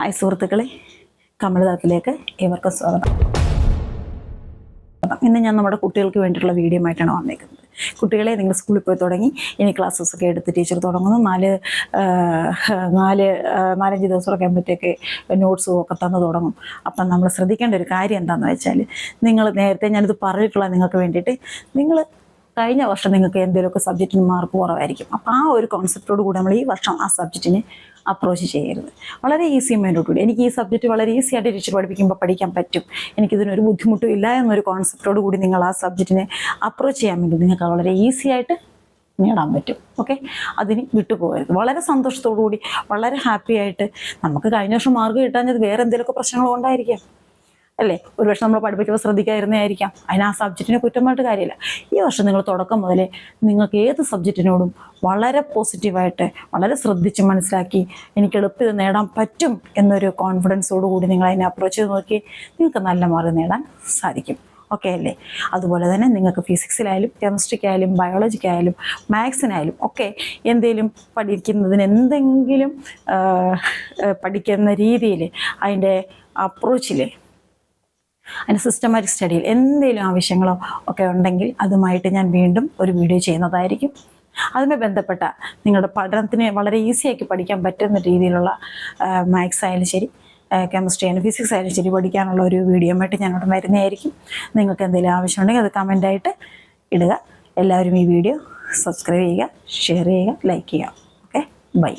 Hi സുഹൃത്തുക്കളെ കമലതത്തിലേക്ക് ഏവർക്കും സ്വാഗതം. ഇന്ന് ഞാൻ നമ്മുടെ കുട്ടികൾക്ക് വേണ്ടിയിട്ടുള്ള വീഡിയോ ആയിട്ടാണ് വന്നേക്കുന്നത്. കുട്ടികളെ നിങ്ങൾ സ്കൂളിൽ പോയി തുടങ്ങി ഇനി ക്ലാസ്സസ് ഒക്കെ എടുത്ത് ടീച്ചർ തുടങ്ങുന്നു. നാല് നാല് നാലഞ്ച് ദിവസമൊക്കെ ആകുമ്പോഴത്തേക്ക് നോട്ട്സും ഒക്കെ തന്നു തുടങ്ങും. അപ്പം നമ്മൾ ശ്രദ്ധിക്കേണ്ട ഒരു കാര്യം എന്താണെന്ന് വെച്ചാൽ നിങ്ങൾ നേരത്തെ ഞാനിത് പറഞ്ഞിട്ടുള്ള നിങ്ങൾക്ക് വേണ്ടിയിട്ട് നിങ്ങൾ കഴിഞ്ഞ വർഷം നിങ്ങൾക്ക് എന്തെങ്കിലുമൊക്കെ സബ്ജക്റ്റിന് മാർക്ക് കുറവായിരിക്കും. അപ്പോൾ ആ ഒരു കോൺസെപ്റ്റോട് കൂടി നമ്മൾ ഈ വർഷം ആ സബ്ജക്റ്റിനെ അപ്രോച്ച് ചെയ്യരുത്. വളരെ ഈസി മൈൻഡോടുകൂടി എനിക്ക് ഈ സബ്ജക്റ്റ് വളരെ ഈസി ആയിട്ട് ടീച്ചർ പഠിപ്പിക്കുമ്പോൾ പഠിക്കാൻ പറ്റും. എനിക്കിതിനൊരു ബുദ്ധിമുട്ടും ഇല്ല എന്നൊരു കോൺസെപ്റ്റോട് കൂടി നിങ്ങൾ ആ സബ്ജക്റ്റിനെ അപ്രോച്ച് ചെയ്യാൻ വേണ്ടി നിങ്ങൾക്ക് വളരെ ഈസി ആയിട്ട് നേടാൻ പറ്റും. ഓക്കെ അതിന് വിട്ടുപോകരുത് വളരെ സന്തോഷത്തോടു കൂടി വളരെ ഹാപ്പി ആയിട്ട് നമുക്ക് കഴിഞ്ഞ വർഷം മാർക്ക് കിട്ടാഞ്ഞത് വേറെ എന്തെങ്കിലുമൊക്കെ പ്രശ്നങ്ങൾ കൊണ്ടായിരിക്കാം. അല്ലേ? ഒരുപക്ഷെ നമ്മൾ പഠിപ്പിക്കുമ്പോൾ ശ്രദ്ധിക്കാതിരുന്നതായിരിക്കാം. അതിന് ആ സബ്ജക്റ്റിനെ കുറ്റമായിട്ട് കാര്യമില്ല. ഈ വർഷം നിങ്ങൾ തുടക്കം മുതലേ നിങ്ങൾക്ക് ഏത് സബ്ജക്റ്റിനോടും വളരെ പോസിറ്റീവായിട്ട് വളരെ ശ്രദ്ധിച്ച് മനസ്സിലാക്കി എനിക്ക് എളുപ്പത്തിൽ നേടാൻ പറ്റും എന്നൊരു കോൺഫിഡൻസോടുകൂടി നിങ്ങൾ അതിനെ അപ്രോച്ച് ചെയ്ത് നോക്കി നിങ്ങൾക്ക് നല്ല മാർക്ക് നേടാൻ സാധിക്കും. ഓക്കെ അല്ലേ? അതുപോലെ തന്നെ നിങ്ങൾക്ക് ഫിസിക്സിലായാലും കെമിസ്ട്രിക്കായാലും ബയോളജിക്കായാലും മാത്സിനായാലും ഒക്കെ എന്തെങ്കിലും പഠിക്കുന്നതിന് എന്തെങ്കിലും പഠിക്കുന്ന രീതിയിൽ അതിന്റെ അപ്രോച്ചിൽ അതിന്റെ സിസ്റ്റമാറ്റിക് സ്റ്റഡിയിൽ എന്തെങ്കിലും ആവശ്യങ്ങളോ ഒക്കെ ഉണ്ടെങ്കിൽ അതുമായിട്ട് ഞാൻ വീണ്ടും ഒരു വീഡിയോ ചെയ്യുന്നതായിരിക്കും. അതുമായി ബന്ധപ്പെട്ട നിങ്ങളുടെ പഠനത്തിന് വളരെ ഈസിയാക്കി പഠിക്കാൻ പറ്റുന്ന രീതിയിലുള്ള മാത്സ് ആയാലും ശരി കെമിസ്ട്രി ആയാലും ഫിസിക്സ് ആയാലും ശരി പഠിക്കാനുള്ള ഒരു വീഡിയോ ആയിട്ട് ഇവിടെ വരുന്നതായിരിക്കും. നിങ്ങൾക്ക് എന്തെങ്കിലും ആവശ്യമുണ്ടെങ്കിൽ അത് കമന്റായിട്ട് ഇടുക. എല്ലാവരും ഈ വീഡിയോ സബ്സ്ക്രൈബ് ചെയ്യുക ഷെയർ ചെയ്യുക ലൈക്ക് ചെയ്യുക. Okay bye